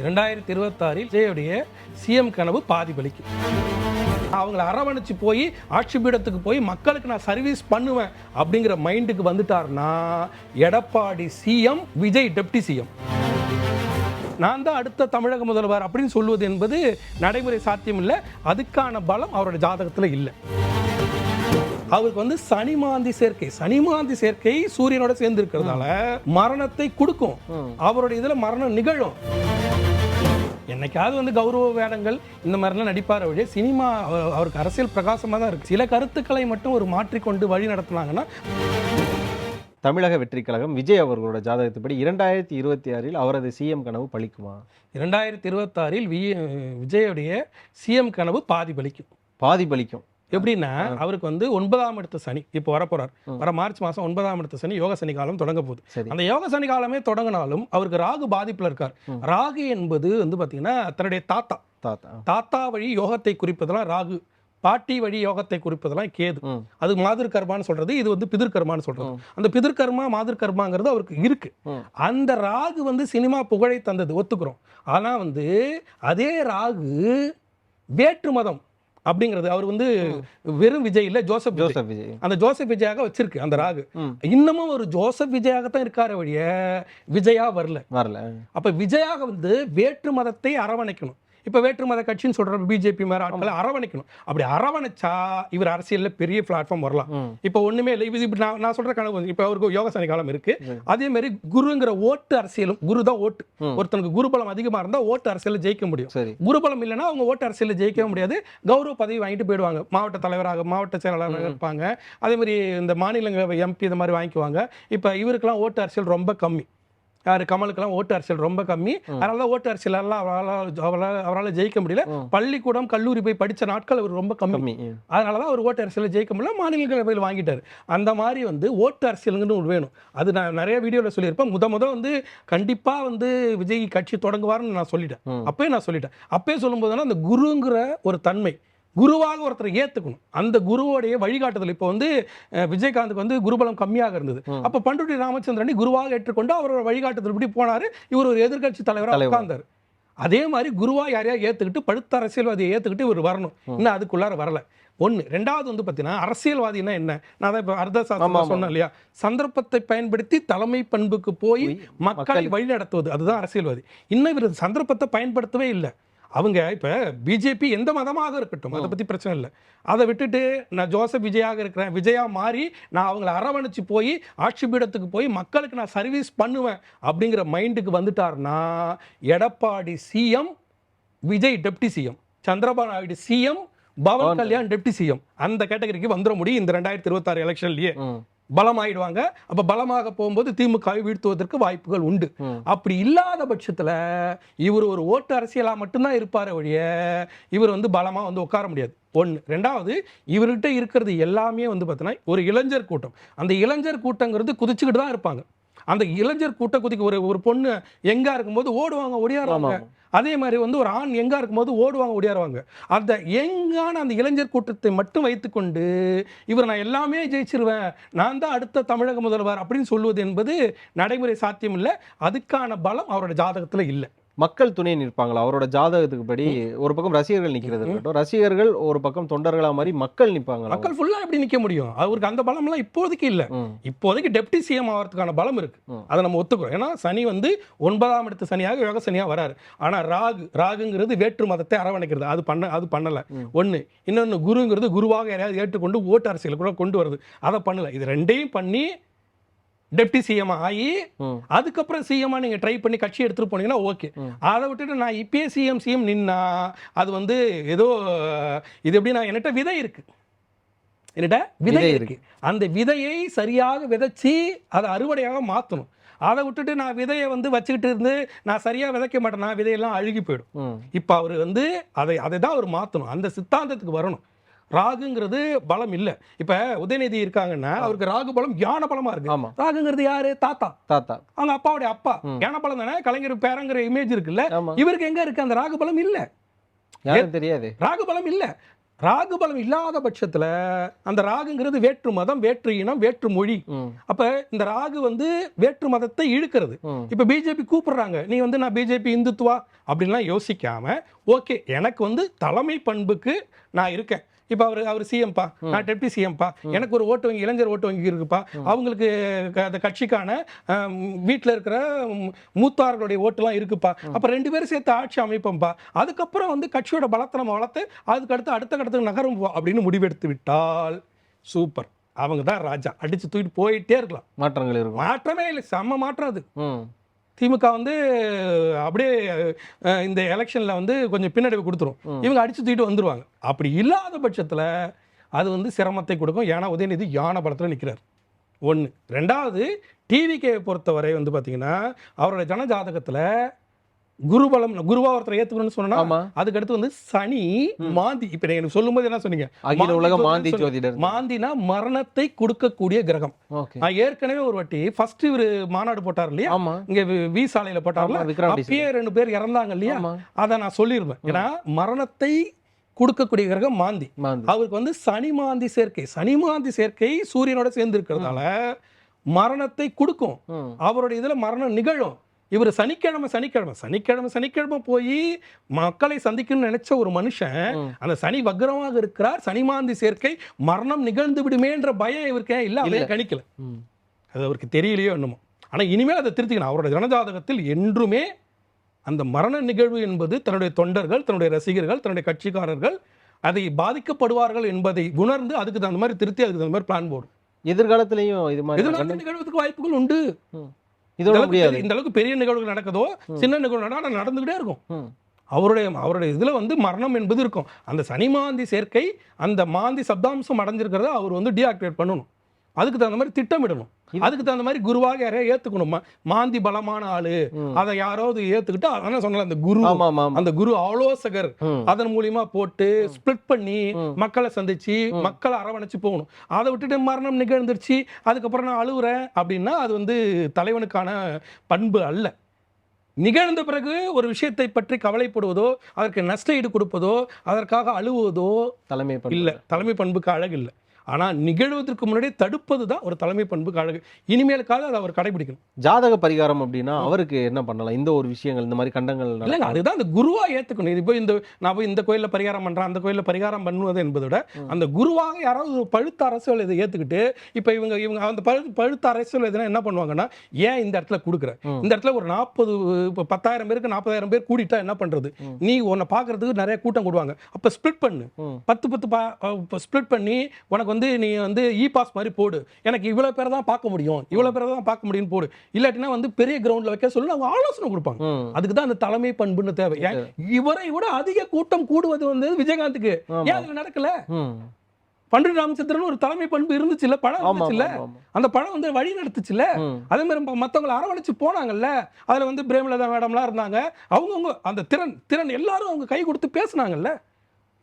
இரண்டாயிரத்தி இருபத்தாறில் விஜயுடைய சிஎம் கனவு பாதி பலிக்கும் அவங்கள அரவணைச்சு போய் ஆட்சி பீடத்துக்கு போய் மக்களுக்கு நான் சர்வீஸ் பண்ணுவேன் அப்படிங்கிற மைண்டுக்கு வந்துட்டாருன்னா Edappadi CM Vijay deputy CM நான் தான் அடுத்த தமிழக முதல்வர் அப்படின்னு சொல்வது என்பது நடைமுறை சாத்தியம் இல்லை அதுக்கான பலம் அவரோட ஜாதகத்தில் இல்லை. அவருக்கு வந்து சனிமாந்தி சேர்க்கை. சனிமாந்தி சேர்க்கை சூரியனோட சேர்ந்து இருக்கிறதால மரணத்தை கொடுக்கும். அவருடைய இதுல மரணம் நிகழும். என்னைக்காவது வந்து கௌரவ வேடங்கள் இந்த மாதிரிலாம் நடிப்பார் வழியே சினிமா அவ- அவருக்கு அரசியல் பிரகாசமாக தான் இருக்கு. சில கருத்துக்களை மட்டும் ஒரு மாற்றிக்கொண்டு வழி நடத்துனாங்கன்னா தமிழக வெற்றி கழகம் விஜய் அவர்களோட ஜாதகத்துப்படி இரண்டாயிரத்தி இருபத்தி ஆறில் அவரது சிஎம் கனவு பலிக்குமா? இரண்டாயிரத்தி இருபத்தாறில் வி விஜயுடைய சிஎம் கனவு பாதி பலிக்கும். பாதி பலிக்கும். எப்படின்னா அவருக்கு வந்து ஒன்பதாம் இடத்து சனி இப்போ வரப்போறார். வர மார்ச் மாசம் ஒன்பதாம் இடத்து சனி யோக சனி காலம் தொடங்க போகுது. அந்த யோக சனி காலமே தொடங்கினாலும் அவருக்கு ராகு பாதிப்புல இருக்கார். ராகு என்பது வந்து பாத்தீங்கன்னா தன்னுடைய தாத்தா. தாத்தா. தாத்தா வழி யோகத்தை குறிப்பதெல்லாம் ராகு. பாட்டி வழி யோகத்தை குறிப்பதெல்லாம் கேது. அது மாதிர் கர்மான்னு சொல்றது இது வந்து பிதிர் கர்மான்னு சொல்றது அந்த பிதிர் கர்மா மாதிர் கர்மாங்கிறது அவருக்கு இருக்கு. அந்த ராகு வந்து சினிமா புகழை தந்தது ஒத்துக்கிறோம். ஆனா வந்து அதே ராகு வேற்று மதம் அப்படிங்கிறது அவர் வந்து வெறும் விஜய் இல்ல ஜோசப். ஜோசப் விஜய். அந்த ஜோசப் விஜயாக வச்சிருக்கு அந்த ராகு. இன்னமும் ஒரு ஜோசப் விஜயாக தான் இருக்காரு வழிய விஜயா வரல. வரல. அப்ப விஜயாக வந்து வேற்று மதத்தை அரவணைக்கணும். இப்ப வேற்று மத கட்சின்னு சொல்ற பிஜேபி மாதிரி ஆட்களை அரவணைக்கணும். அப்படி அரவணைச்சா இவர் அரசியல்ல பெரிய பிளாட்ஃபார்ம் வரலாம். இப்போ ஒண்ணுமே இல்லை. இது இப்படி நான் நான் சொல்ற கனவு வந்து இப்போ அவருக்கு யோக சனி காலம் இருக்கு. ம். அதே மாதிரி குருங்கிற ஓட்டு அரசியலும் குரு தான் ஓட்டு. ஒருத்தனுக்கு குருபலம் அதிகமா இருந்தா ஓட்டு அரசியலில் ஜெயிக்க முடியும். குருபலம் இல்லைன்னா அவங்க ஓட்டு அரசியலில் ஜெயிக்கவே முடியாது. கௌரவ பதவி வாங்கிட்டு போயிடுவாங்க. மாவட்ட தலைவராக மாவட்ட செயலாளராக இருப்பாங்க. அதே மாதிரி இந்த மாநிலங்களவை எம்பி இந்த மாதிரி வாங்கிக்குவாங்க. இப்போ இவருக்கெல்லாம் ஓட்டு அரசியல் ரொம்ப கம்மி. யார்? கமலுக்கெல்லாம் ஓட்டு அரசியல் ரொம்ப கம்மி. அதனால தான் ஓட்டு அரசியல் எல்லாம் அவரால் அவரால் ஜெயிக்க முடியல. பள்ளிக்கூடம் கல்லூரி போய் படிச்ச நாட்கள் அவர் ரொம்ப கம்மி. அதனால தான் அவர் ஓட்டு அரசியலில் ஜெயிக்க முடியல. மாநிலங்களவையில் வாங்கிட்டார். அந்த மாதிரி வந்து ஓட்டு அரசியலுங்கன்னு ஒன்று வேணும். அது நான் நிறைய வீடியோவில் சொல்லியிருப்பேன். முத முத வந்து கண்டிப்பாக வந்து விஜய் கட்சி தொடங்குவார்னு நான் சொல்லிட்டேன். அப்பயே நான் சொல்லிட்டேன். அப்பயே சொல்லும்போதுனா அந்த குருங்கிற ஒரு தன்மை குருவாக ஒருத்தரை ஏற்றுக்கணும் அந்த குருவோடைய வழிகாட்டுதல். இப்போ வந்து விஜயகாந்துக்கு வந்து குருபலம் கம்மியாக இருந்தது. அப்போ பண்டுட்டி ராமச்சந்திரனை குருவாக ஏற்றுக்கொண்டு அவரோட வழிகாட்டுதல் இப்படி போனார். இவர் ஒரு எதிர்க்கட்சி தலைவராக தலைவர். உட்கார்ந்தார். அதே மாதிரி குருவா யாரையா ஏற்றுக்கிட்டு படுத்த அரசியல்வாதியை ஏற்றுக்கிட்டு இவர் வரணும். இன்னும் அதுக்குள்ளார வரல. ஒன்று ரெண்டாவது வந்து பார்த்தீங்கன்னா அரசியல்வாதினா என்ன? நான் தான் இப்போ அர்த்த ஆமா, சாஸ்திரம் ஆமா. சொன்னேன் இல்லையா? சந்தர்ப்பத்தை பயன்படுத்தி தலைமை பண்புக்கு போய் போய் மக்களை வழிநடத்துவது. அதுதான் அரசியல்வாதி. இன்னும் இவர் சந்தர்ப்பத்தை பயன்படுத்தவே இல்லை. அவங்க இப்போ பிஜேபி எந்த மதமாக இருக்கட்டும் அதை பற்றி பிரச்சனை இல்லை. அதை விட்டுட்டு நான் ஜோசப் விஜயாக இருக்கிறேன் விஜயா மாறி நான் அவங்கள அரவணைச்சு போய் ஆட்சி பீடத்துக்கு போய் மக்களுக்கு நான் சர்வீஸ் பண்ணுவேன் அப்படிங்கிற மைண்டுக்கு வந்துட்டாருன்னா Edappadi CM Vijay deputy CM Chandrababu Naidu CM Pawan Kalyan deputy CM அந்த கேட்டகரிக்கு வந்துட முடியும் இந்த ரெண்டாயிரத்தி இருபத்தாறு எலெக்ஷன்லயே பலமாயிடுவாங்க. அப்ப பலமாக போகும்போது திமுகவை வீழ்த்துவதற்கு வாய்ப்புகள் உண்டு. அப்படி இல்லாத பட்சத்துல இவர் ஒரு ஓட்டு அரசியலா மட்டும்தான் இருப்பாரு ஒழிய இவர் வந்து பலமா வந்து உட்கார முடியாது. ஒன்று ரெண்டாவது இவர்கிட்ட இருக்கிறது எல்லாமே வந்து பார்த்தீங்கன்னா ஒரு இளைஞர் கூட்டம். அந்த இளைஞர் கூட்டங்கிறது குதிச்சுக்கிட்டு தான் இருப்பாங்க. அந்த இளைஞர் கூட்ட குதிக்க ஒரு ஒரு பொண்ணு எங்கா இருக்கும்போது ஓடுவாங்க ஒடியாருவாங்க. ஆமா. அதே மாதிரி வந்து ஒரு ஆண் எங்கா இருக்கும்போது ஓடுவாங்க ஒடியாருவாங்க. அந்த எங்கான அந்த இளைஞர் கூட்டத்தை மட்டும் வைத்துக்கொண்டு இவர் நான் எல்லாமே ஜெயிச்சிருவேன் நான் தான் அடுத்த தமிழக முதல்வர் அப்படின்னு சொல்லுவது என்பது நடைமுறை சாத்தியம் இல்லை அதுக்கான பலம் அவரோட ஜாதகத்தில் இல்லை. மக்கள் துணை நிற்பாங்களா? அவரோட ஜாதகத்துக்கு படி ஒரு பக்கம் ரசிகர்கள் நிக்கிறது இருக்கட்டும். ரசிகர்கள் ஒரு பக்கம் தொண்டர்களா மாதிரி மக்கள் நிப்பாங்களா மக்கள் ஃபுல்லாக எப்படி நிற்க முடியும்? அவருக்கு அந்த பலம்லாம் இப்போதைக்கு இல்லை. இப்போதைக்கு டெப்டி சிஎம் ஆகிறதுக்கான பலம் இருக்கு. அதை நம்ம ஒத்துக்கிறோம். ஏன்னா சனி வந்து ஒன்பதாம் இடத்து சனியாக யோக சனியாக வராரு. ஆனா ராகு ராகுங்கிறது வேற்று மதத்தை அரவணைக்கிறது. அது பண்ண அது பண்ணல. ம். ஒண்ணு இன்னொன்னு குருங்கிறது குருவாக யாரையாவது ஏற்றுக்கொண்டு ஓட்டு அரசியல் கூட கொண்டு வருது அதை பண்ணல. இது ரெண்டையும் பண்ணி டெப்டி சிஎம் ஆகி அதுக்கப்புறம் சிஎம்மா நீங்க ட்ரை பண்ணி கட்சி எடுத்துட்டு போனீங்கன்னா ஓகே. அதை விட்டுட்டு நான் இப்பயே சிஎம் சிஎம் நின்னா அது வந்து ஏதோ இது எப்படி நான் என்கிட்ட விதை இருக்கு. என்கிட்ட விதை இருக்கு. அந்த விதையை சரியாக விதைச்சி அதை அறுவடையாக மாற்றணும் அதை விட்டுட்டு நான் விதையை வந்து வச்சுக்கிட்டு இருந்து நான் சரியாக விதைக்க மாட்டேன்னா விதையெல்லாம் அழுகி போயிடும். இப்போ அவர் வந்து அதை அதை தான் அவர் மாற்றணும் அந்த சித்தாந்தத்துக்கு வரணும். ராகுங்கிறது பலம் இல்லை. இப்போ உதயநிதி இருக்காங்கன்னா அவருக்கு ராகு பலம் யான பலமா இருக்கு. ஆமா. ராகுங்கிறது யாரு? தாத்தா. தாத்தா. அவங்க அப்பாவுடைய அப்பா. யான பலம் தானே? கலைஞர் பேரங்கிற இமேஜ் இருக்குல்ல. இவருக்கு எங்க இருக்கு? அந்த ராகு பலம் இல்ல. தெரியாது. ராகு பலம் இல்ல. ராகு பலம் இல்லாத பட்சத்துல அந்த ராகுங்கிறது வேற்று மதம் வேற்று இனம் வேற்று மொழி. அப்ப இந்த ராகு வந்து வேற்று மதத்தை இழுக்கிறது. இப்ப பிஜேபி கூப்பிடுறாங்க. நீ வந்து நான் பிஜேபி இந்துத்துவா? அப்படின்லாம் யோசிக்காம ஓகே எனக்கு வந்து தலைமை பண்புக்கு நான் இருக்கேன். இப்ப அவர் அவர் சிஎம்பா நான் டெப்டி சிஎம்பா எனக்கு ஒரு ஓட்டு வங்கி இளைஞர் ஓட்டு வங்கி இருக்குப்பா. அவங்களுக்கு அந்த கட்சிக்கான வீட்ல இருக்கிற மூத்தார்களுடைய ஓட்டுலாம் இருக்குப்பா. அப்ப ரெண்டு பேரும் சேர்த்து ஆட்சி அமைப்போம்ப்பா அதுக்கப்புறம் வந்து கட்சியோட பலத்தை நம்ம வளர்த்து அதுக்கு அடுத்து அடுத்த கட்டத்துக்கு நகரும் அப்படின்னு முடிவெடுத்து விட்டால் சூப்பர். அவங்க தான் ராஜா. அடிச்சு தூக்கிட்டு போயிட்டே இருக்கலாம். மாற்றங்கள் இருக்கும். மாற்றமே இல்லை. செம்ம மாற்றம் அது. திமுக வந்து அப்படியே இந்த எலெக்ஷன்ல வந்து கொஞ்சம் பின்னடைவு கொடுத்துரும். இவங்க அடிச்சு தூக்கிட்டு வந்துருவாங்க. அப்படி இல்லாத பட்சத்துல அது வந்து சிரமத்தை கொடுக்கும். ஏன்னா உதயநிதி யானை பலத்தில் நிற்கிறார் ஒன்று ரெண்டாவது டிவிகே பொறுத்தவரை வந்து பார்த்தீங்கன்னா அவரோட ஜனஜாதகத்தில் குருபலம் குருவா ஒருத்தரை ஏற்றுக்கணும்னு சொன்னா அதுக்கு அடுத்து வந்து சனி மாந்தி. இப்போ எனக்கு சொல்லும்போது என்ன சொன்னீங்க? அகில உலக மாந்தி ஜோதிடர். மாந்தினா மரணத்தை கொடுக்கக்கூடிய கிரகம். நான் ஏற்கனவே ஒரு வாட்டி ஃபர்ஸ்ட் இவர் மாநாடு போட்டார் இல்லையா? இங்க வி- சாலையில போட்டார்ல. அப்பயே ரெண்டு பேர் இறந்தாங்க இல்லையா? அதை நான் சொல்லியிருப்பேன் ஏன்னா மரணத்தை கொடுக்கக்கூடிய கிரகம் மாந்தி. அவருக்கு வந்து சனி மாந்தி சேர்க்கை. சனி மாந்தி சேர்க்கை சூரியனோட சேர்ந்து இருக்கிறதால மரணத்தை கொடுக்கும். அவருடைய இதுல மரணம் நிகழும். இவர் சனிக்கிழமை சனிக்கிழமை சனிக்கிழமை சனிக்கிழமை போய் மக்களை சந்திக்கணும்னு நினைச்ச ஒரு மனுஷன். அந்த சனி வக்ரமாக இருக்கிறார் சனி மாந்தி சேர்க்கை மரணம் நிகழ்ந்து விடுமேன்ற பயம் இவருக்கு இல்ல? அதை கணிக்கல. அது அவருக்கு தெரியலையோ என்னமோ. ஆனால் இனிமேல் அதை திருத்திக்கணும். அவரோட ஜனஜாதகத்தில் என்றுமே அந்த மரண நிகழ்வு என்பது தன்னுடைய தொண்டர்கள் தன்னுடைய ரசிகர்கள் தன்னுடைய கட்சிக்காரர்கள் அதை பாதிக்கப்படுவார்கள் என்பதை உணர்ந்து அதுக்கு தகுந்த மாதிரி திருத்தி அதுக்கு தகுந்த மாதிரி பிளான் போடும் எதிர்காலத்திலயும் இது மாதிரி எதிர்காலத்தில் நிகழ்வதற்கு வாய்ப்புகள் உண்டு. இதோட முடியாது. இந்த அளவுக்கு பெரிய நிகழ்வுகள் நடக்குதோ சின்ன நிகழ்வு நடா நடந்துகிட்டே இருக்கும். அவருடைய அவருடைய இதுல வந்து மரணம் என்பது இருக்கும். அந்த சனி மாந்தி சேர்க்கை அந்த மாந்தி சப்தாம்சம் அடைஞ்சிருக்கிறத அவர் வந்து டீஆக்டிவேட் பண்ணணும். அதுக்கு தகுந்த மாதிரி திட்டமிடணும். அதுக்கு தகுந்த மாதிரி குருவாக யாரையா ஏத்துக்கணும்? மாந்தி பலமான ஆளு. அதை யாராவது ஏத்துக்கிட்டு அதான் சொன்னல அந்த குரு. அந்த குரு ஆலோசகர். அதன் மூலியமா போட்டு ஸ்ப்ளிட் பண்ணி. மக்களை சந்திச்சு மக்களை அரவணைச்சு போகணும். அதை விட்டுட்டு மரணம் நிகழ்ந்துருச்சு அதுக்கப்புறம் நான் அழுவுறேன் அப்படின்னா அது வந்து தலைவனுக்கான பண்பு அல்ல. நிகழ்ந்த பிறகு ஒரு விஷயத்தை பற்றி கவலைப்படுவதோ அதற்கு நஷ்ட ஈடு கொடுப்பதோ அதற்காக அழுவதோ தலைமை. இல்ல. தலைமை பண்புக்கு அழகு இல்லை. ஆனா நிகழ்வதற்கு முன்னாடியே தடுப்பது தான் ஒரு தலைமை பண்புக்கு அழகு இனிமேலுக்காக அதை அவர் கடைபிடிக்கணும். ஜாதக பரிகாரம் அப்படின்னா அவருக்கு என்ன பண்ணலாம்? இந்த ஒரு விஷயங்கள் இந்த மாதிரி கண்டங்கள். இல்லைங்க அதுதான் அந்த குருவா ஏத்துக்கணும். இது போய் இந்த நான் போய் இந்த கோயில்ல பரிகாரம் பண்றேன் அந்த கோயில்ல பரிகாரம் பண்ணுவது என்பதை விட அந்த குருவாக யாராவது ஒரு பழுத்த அரசியல் இதை ஏத்துக்கிட்டு இப்ப இவங்க இவங்க அந்த பழு பழுத்த அரசியல் எதுனா என்ன பண்ணுவாங்கன்னா ஏன் இந்த இடத்துல கொடுக்குற. இந்த இடத்துல ஒரு நாற்பது இப்போ பத்தாயிரம் பேருக்கு நாற்பதாயிரம் பேர் கூடிட்டா என்ன பண்றது? நீ உன்னை பார்க்கறதுக்கு நிறைய கூட்டம் கூடுவாங்க. அப்ப ஸ்ப்ளிட் பண்ணு. பத்து பத்து பா ஸ்ப்ளிட் பண்ணி உனக்கு வந்து நீ வந்து இ பாஸ் மாதிரி போடு. எனக்கு இவ்வளோ பேரை தான் பார்க்க முடியும். இவ்வளோ பேரை தான் பார்க்க முடியும்னு போடு. இல்லாட்டினா வந்து பெரிய கிரவுண்டில் வைக்க சொல்லி அவங்க ஆலோசனை கொடுப்பாங்க. அதுக்கு தான் அந்த தலைமை பண்புன்னு தேவை. இவரை விட அதிக கூட்டம் கூடுவது வந்து விஜயகாந்துக்கு. ஏன் அதுல நடக்கல? ம். பண்டிட் ராமச்சந்திரன் ஒரு தலைமை பண்பு இருந்துச்சுல்ல படம் இருந்துச்சுல்ல. அந்த படம் வந்து வழி நடத்துச்சுல்ல. அதே மாதிரி ம- மத்தவங்கள அரவணைச்சு போனாங்கல்ல அதுல வந்து பிரேமலதா மேடம்லாம் இருந்தாங்க. அவங்கவுங்க அந்த திறன் திறன் எல்லாரும் அவங்க கை கொடுத்து பேசுனாங்கல்ல?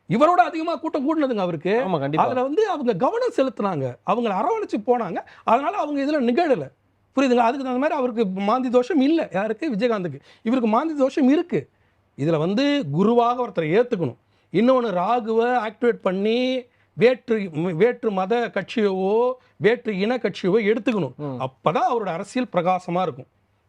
இவரோட அதிகமா கூட்டம் கூடினதுங்க அவருக்கு. அதுல வந்து அவங்க கவனம் செலுத்துனாங்க. அவங்கள அரவணைச்சு போனாங்க. அதனால அவங்க இதுல நிகழல. புரியுதுங்களா? அதுக்கு தகுந்த மாதிரி அவருக்கு மாந்தி தோஷம் இல்லை. யாருக்கு? விஜயகாந்துக்கு. இவருக்கு மாந்தி தோஷம் இருக்கு. இதுல வந்து குருவாக ஒருத்தரை ஏத்துக்கணும். இன்னொன்னு ராகுவை ஆக்டிவேட் பண்ணி வேற்று வேற்று மத கட்சியவோ வேற்று இன கட்சியவோ எடுத்துக்கணும். ம். அப்பதான் அவரோட அரசியல் பிரகாசமா இருக்கும்.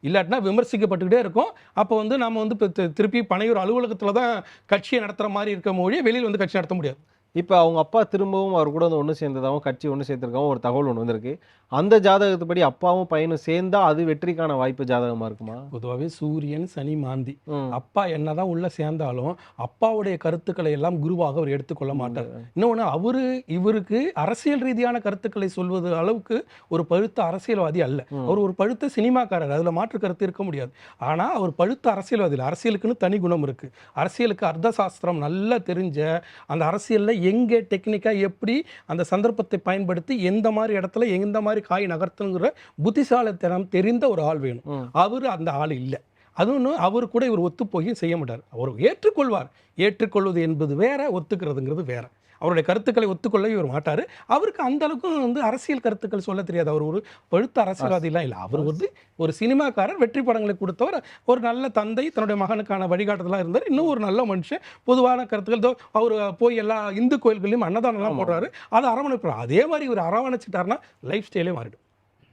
இல்லாட்டினா விமர்சிக்கப்பட்டுக்கிட்டே இருக்கும். அப்போ வந்து நம்ம வந்து திருப்பி பனையூர் அலுவலகத்தில் தான் கட்சியை நடத்துகிற மாதிரி இருக்க மொழியை வெளியில் வந்து கட்சி நடத்த முடியாது. இப்போ அவங்க அப்பா திரும்பவும் அவர் கூட வந்து ஒன்று சேர்ந்ததாகவும் கட்சி ஒன்று சேர்த்துருக்காவும் ஒரு தகவல் ஒன்று வந்திருக்கு. அந்த ஜாதகத்துப்படி அப்பாவும் பையனும் சேர்ந்தா அது வெற்றிக்கான வாய்ப்பு ஜாதகமா இருக்குமா? பொதுவாகவே சூரியன் சனி மாந்தி. அப்பா என்னதான் உள்ள சேர்ந்தாலும் அப்பாவுடைய கருத்துக்களை எல்லாம் குருவாக அவர் எடுத்துக்கொள்ள மாட்டார். இன்னொன்று அவரு இவருக்கு அரசியல் ரீதியான கருத்துக்களை சொல்வது அளவுக்கு ஒரு பழுத்த அரசியல்வாதி அல்ல. அவர் ஒரு பழுத்த சினிமாக்காரர் அதுல மாற்று கருத்து இருக்க முடியாது. ஆனா அவர் பழுத்த அரசியல்வாதி இல்ல. அரசியலுக்குன்னு தனி குணம் இருக்கு. அரசியலுக்கு அர்த்த சாஸ்திரம் நல்லா தெரிஞ்ச அந்த அரசியல்ல எங்கே டெக்னிக்கா எப்படி அந்த சந்தர்ப்பத்தை பயன்படுத்தி எந்த மாதிரி இடத்துல எந்த மாதிரி காய் நகர்த்தணுங்கிற புத்திசாலித்தனம் தெரிந்த ஒரு ஆள் வேணும். அவர் அந்த ஆள் இல்லை. அதுன்னு அவர் கூட இவர் ஒத்து போய் செய்ய மாட்டார். அவர் ஏற்றுக்கொள்வார். ஏற்றுக்கொள்வது என்பது வேற ஒத்துக்கிறதுங்கிறது வேற. அவருடைய கருத்துக்களை ஒத்துக்கொள்ள இவர் மாட்டார். அவருக்கு அந்த அளவுக்கு வந்து அரசியல் கருத்துக்கள் சொல்ல தெரியாது. அவர் ஒரு பழுத்த அரசியல்வாதிலாம் இல்லை. அவர் வந்து ஒரு சினிமாக்காரர் வெற்றி படங்களை கொடுத்தவர் ஒரு நல்ல தந்தை தன்னுடைய மகனுக்கான வழிகாட்டுதலாக இருந்தார். இன்னும் ஒரு நல்ல மனுஷன் பொதுவான கருத்துக்கள். தோ அவர் போய் எல்லா இந்து கோயில்களையும் அன்னதானம்லாம் போடுறாரு. அதை அரவணைப்பார் அதே மாதிரி இவர் அரவணைச்சிட்டாருன்னா லைஃப் ஸ்டைலே மாறிடும்.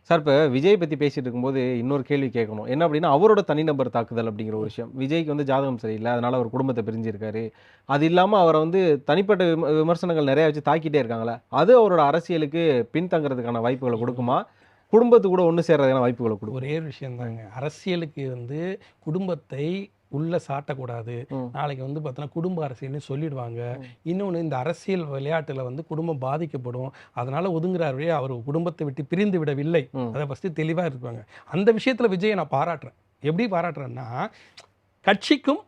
சார் இப்போ விஜய் பற்றி பேசிட்டு இருக்கும்போது இன்னொரு கேள்வி கேட்கணும். என்ன அப்படின்னா அவரோட தனிநபர் தாக்குதல் அப்படிங்கிற ஒரு விஷயம். விஜய்க்கு வந்து ஜாதகம் சரியில்லை. அதனால அவர் குடும்பத்தை பிரிஞ்சிருக்காரு. அது இல்லாமல் அவரை வந்து தனிப்பட்ட விம- விமர்சனங்கள் நிறைய வச்சு தாக்கிட்டே இருக்காங்களே அது அவரோட அரசியலுக்கு பின்தங்கறதுக்கான வாய்ப்புகளை கொடுக்குமா? குடும்பத்து கூட ஒன்று சேர்றதுக்கான வாய்ப்புகளை கொடுக்கும்? ஒரே ஒரு விஷயம் தாங்க அரசியலுக்கு வந்து குடும்பத்தை உள்ள சாட்டக்கூடாது. நாளைக்கு வந்து பார்த்தோன்னா குடும்ப அரசியல்னு சொல்லிடுவாங்க. இன்னொன்று இந்த அரசியல் விளையாட்டில் வந்து குடும்பம் பாதிக்கப்படும். அதனால ஒதுங்குறாரு வழியா அவர் குடும்பத்தை விட்டு பிரிந்து விடவில்லை. அதை ஃபஸ்ட்டு தெளிவாக இருப்பாங்க. அந்த விஷயத்தில் விஜயை நான் பாராட்டுறேன். எப்படி பாராட்டுறேன்னா கட்சிக்கும்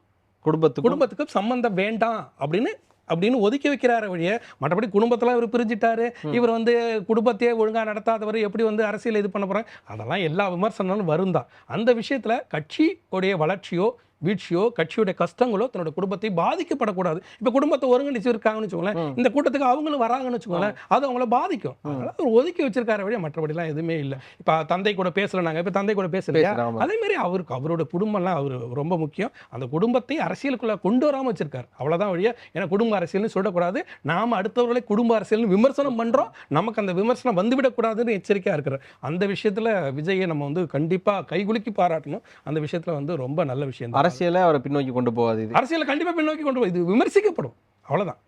குடும்பத்துக்கும் குடும்பத்துக்கும் சம்பந்தம் வேண்டாம் அப்படின்னு அப்படின்னு ஒதுக்கி வைக்கிறாரு வழிய மற்றபடி குடும்பத்தில் இவர் பிரிஞ்சிட்டாரு. இவர் வந்து குடும்பத்தையே ஒழுங்காக நடத்தாதவர் எப்படி வந்து அரசியல் இது பண்ண போகிறாங்க அதெல்லாம் எல்லா விமர்சனங்களும் வரும் தான் அந்த விஷயத்தில் கட்சியுடைய வளர்ச்சியோ வீழ்ச்சியோ கட்சியுடைய கஷ்டங்களோ தன்னோட குடும்பத்தை பாதிக்கப்படக்கூடாது. இப்போ குடும்பத்தை ஒருங்கிணைச்சு இருக்காங்கன்னு வச்சுக்கோங்களேன். இந்த கூட்டத்துக்கு அவங்களும் வராங்கன்னு வச்சுக்கோங்களேன் அது அவங்கள பாதிக்கும். அதனால அவர் ஒதுக்கி வச்சிருக்காரு வழியா மற்றபடிலாம் எதுவுமே இல்லை. இப்போ தந்தை கூட பேசல நாங்கள் இப்போ தந்தை கூட பேசலையா? அதே மாதிரி அவருக்கு அவரோட குடும்பம்லாம் அவர் ரொம்ப முக்கியம். அந்த குடும்பத்தை அரசியலுக்குள்ள கொண்டு வராம வச்சிருக்காரு. அவ்வளவுதான் வழியா ஏன்னா குடும்ப அரசியல்னு சொல்லக்கூடாது. நாம அடுத்தவர்களை குடும்ப அரசியல்னு விமர்சனம் பண்றோம். நமக்கு அந்த விமர்சனம் வந்துவிடக்கூடாதுன்னு எச்சரிக்கையா இருக்கிறார். அந்த விஷயத்துல விஜயை நம்ம வந்து கண்டிப்பா கைகுலுக்கி பாராட்டணும். அந்த விஷயத்துல வந்து ரொம்ப நல்ல விஷயம் தான். அரசியலை அவரை பின்னோக்கி கொண்டு போகாது இது. அரசியலை கண்டிப்பா பின்னோக்கி கொண்டு போகுது இது விமர்சிக்கப்படும். அவ்வளவுதான்.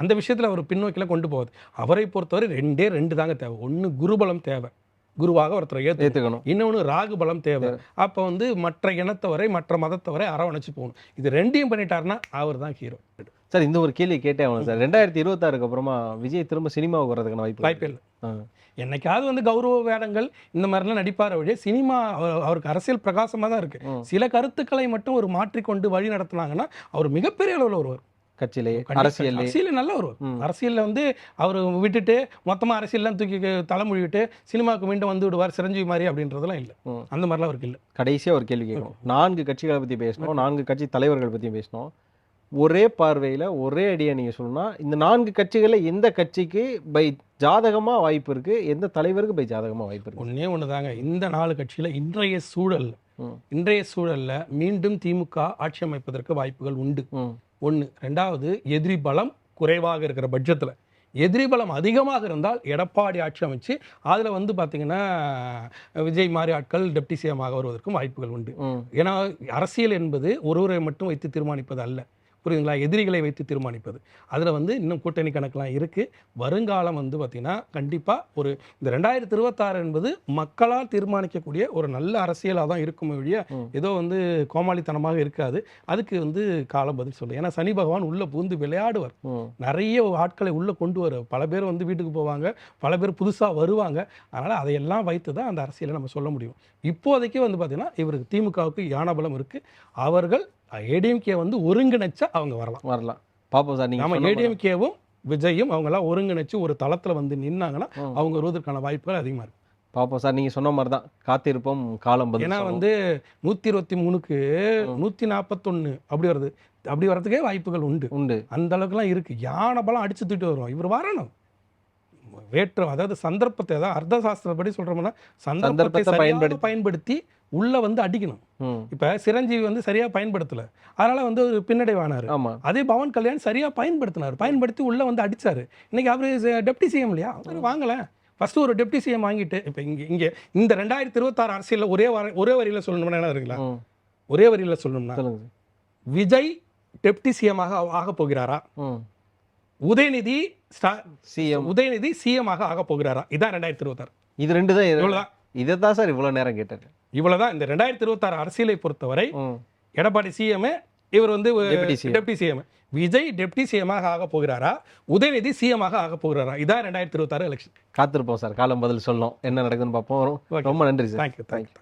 அந்த விஷயத்துல அவர் பின்னோக்கில கொண்டு போகுது. அவரை பொறுத்தவரை ரெண்டே ரெண்டு தாங்க தேவை. ஒண்ணு குருபலம் தேவை. குருவாக ஒருத்தரை ஏற்று ஏற்றுக்கணும் இன்னொன்று ராகு பலம் தேவை. அப்போ வந்து மற்ற இனத்தவரை மற்ற மதத்தவரை அரவணைச்சு போகணும். இது ரெண்டையும் பண்ணிட்டாருன்னா அவர் தான் ஹீரோ சார் இந்த ஒரு கேள்வி கேட்டே ஆகணும் சார். ரெண்டாயிரத்தி இருபத்தாறுக்கு அப்புறமா விஜய் திரும்ப சினிமாவுக்கு வர்றதுக்கான வாய்ப்பு வாய்ப்பே இல்லை. என்னைக்காவது வந்து கௌரவ வேடங்கள் இந்த மாதிரிலாம் நடிப்பார் வழியே சினிமா அவர்- அவருக்கு அரசியல் பிரகாசமாக தான் இருக்கு. ம். சில கருத்துக்களை மட்டும் ஒரு மாற்றிக்கொண்டு வழி நடத்துனாங்கன்னா அவர் மிகப்பெரிய அளவில் வருவார். கட்சியிலே. அரசியல் அரசியல்ல. நல்லா ம். அரசியல்ல வந்து அவர் விட்டுட்டு மொத்தமா அரசியல்லாம் தூக்கி தலைமொழிவிட்டு சினிமாவுக்கு மீண்டும் வந்து விடுவார் சிரஞ்சீவி மாதிரி அப்படின்றதெல்லாம் இல்லை. அந்த மாதிரிலாம் அவருக்கு இல்லை. கடைசியாக ஒரு கேள்வி கேட்கணும். நான்கு கட்சிகளை பற்றி பேசணும். நான்கு கட்சி தலைவர்கள் பற்றியும் பேசணும். ஒரே பார்வையில் ஒரே அடியை நீங்கள் சொல்லணும்னா இந்த நான்கு கட்சிகளில் எந்த கட்சிக்கு பை ஜாதகமாக வாய்ப்பு இருக்குது எந்த தலைவருக்கு பை ஜாதகமாக வாய்ப்பு இருக்குது ஒண்ணே ஒன்று தாங்க இந்த நாலு கட்சியில இன்றைய சூழல். இன்றைய சூழல்ல மீண்டும் திமுக ஆட்சி அமைப்பதற்கு வாய்ப்புகள் உண்டு. ஒன்று ரெண்டாவது எதிரி பலம் குறைவாக இருக்கிற பட்ஜெட்ல எதிரி பலம் அதிகமாக இருந்தால் எடப்பாடி ஆட்சி அமைச்சு அதுல வந்து பாத்தீங்கன்னா விஜய் மாதிரி ஆட்கள் டெப்டி சிஎமாக வருவதற்கும் வாய்ப்புகள் உண்டு. ஏன்னா அரசியல் என்பது ஒருவரை மட்டும் வைத்து தீர்மானிப்பது அல்ல. புரியுதுங்களா? எதிரிகளை வைத்து தீர்மானிப்பது. அதில் வந்து இன்னும் கூட்டணி கணக்கெலாம் இருக்குது வருங்காலம் வந்து பார்த்திங்கன்னா கண்டிப்பாக ஒரு இந்த ரெண்டாயிரத்தி இருபத்தாறு என்பது மக்களால் தீர்மானிக்கக்கூடிய ஒரு நல்ல அரசியலாக தான் இருக்குமே ஒழிய. ஏதோ வந்து கோமாளித்தனமாக இருக்காது. அதுக்கு வந்து காலம் பதில் சொல்லு ஏன்னா சனி பகவான் உள்ளே பூந்து விளையாடுவார். நிறைய ஆட்களை உள்ளே கொண்டு வர. பல பேர் வந்து வீட்டுக்கு போவாங்க. பல பேர் புதுசாக வருவாங்க. அதனால் அதையெல்லாம் வைத்து தான் அந்த அரசியலை நம்ம சொல்ல முடியும். இப்போதைக்கு வந்து பார்த்தீங்கன்னா இவருக்கு திமுகவுக்கு யானபலம் இருக்குது அவர்கள் ஏடிஎம்கே வந்து ஒருங்கிணைச்சா அவங்க வரலாம். வரலாம். பார்ப்போம் சார் நீங்கள் ஏடிஎம்கேவும் விஜயும் அவங்கெல்லாம் ஒருங்கிணைச்சு ஒரு தளத்தில் வந்து நின்னாங்கன்னா. அவங்க வருவதற்கான வாய்ப்புகள் அதிகமாக இருக்கு. பார்ப்போம் சார் நீங்கள் சொன்ன மாதிரி தான் காத்திருப்போம் காலம் ஏன்னா. வந்து நூற்றி இருபத்தி மூணுக்கு. நூற்றி நாற்பத்தொன்று அப்படி வருது. அப்படி வர்றதுக்கே வாய்ப்புகள் உண்டு. உண்டு. அந்த அளவுக்குலாம் இருக்கு. யானை பலம் அடிச்சு தூக்கிட்டு வரும் இவர் வரணும். வேற்று அதாவது சந்தர்ப்பத்தை அதாவது அர்த்த சாஸ்திரப்படி சொல்றோம்னா சந்தர்ப்பத்தை பயன்படுத்தி- பயன்படுத்தி உள்ள வந்து அடிக்கணும். இப்ப சிரஞ்சீவி வந்து சரியா பயன்படுத்தல. அதனால வந்து ஒரு பின்னடைவானாரு. அதே பவன் கல்யாண் சரியா பயன்படுத்தினார். பயன்படுத்தி உள்ள வந்து அடிச்சாரு. இன்னைக்கு அவரு டெப்டி சிஎம் இல்லையா? அவர் வாங்கல. ஃபர்ஸ்ட் ஒரு டெப்டி சிஎம் வாங்கிட்டு இப்போ இங்க இங்க இந்த ரெண்டாயிரத்தி இருபத்தாறு அரசியல்ல ஒரே வார- ஒரே வரியில சொல்லணும்னா என்ன இருக்குல்ல ஒரே வரியில சொல்லணும்னா. விஜய் டெப்டி சிஎமாக ஆக போகிறாரா? உதயநிதி சிஎம் உதயநிதி சிஎம் ஆக ஆக போகிறாரா? இதான் ரெண்டாயிரத்தி இருபத்தாறு. இது ரெண்டு தான் இவ்வளவுதான். இதை தான் சார் இவ்வளோ நேரம் கேட்டாரு இவ்வளவுதான். இந்த ரெண்டாயிரத்தி இருபத்தாறு அரசியலை பொறுத்தவரை எடப்பாடி சிஎம் இவர் வந்து. Deputy CM. விஜய் டெப்டி சிஎமாக ஆக போகிறாரா? உதயநிதி சிஎமாக ஆக போகிறாரா? இதான் ரெண்டாயிரத்தி இருபத்தாறு எலெக்ஷன் காத்திருப்போம் சார். காலம் பதில் சொல்லணும். என்ன நடக்குதுன்னு பார்ப்போம். ரொம்ப நன்றி சார். Thank you thank you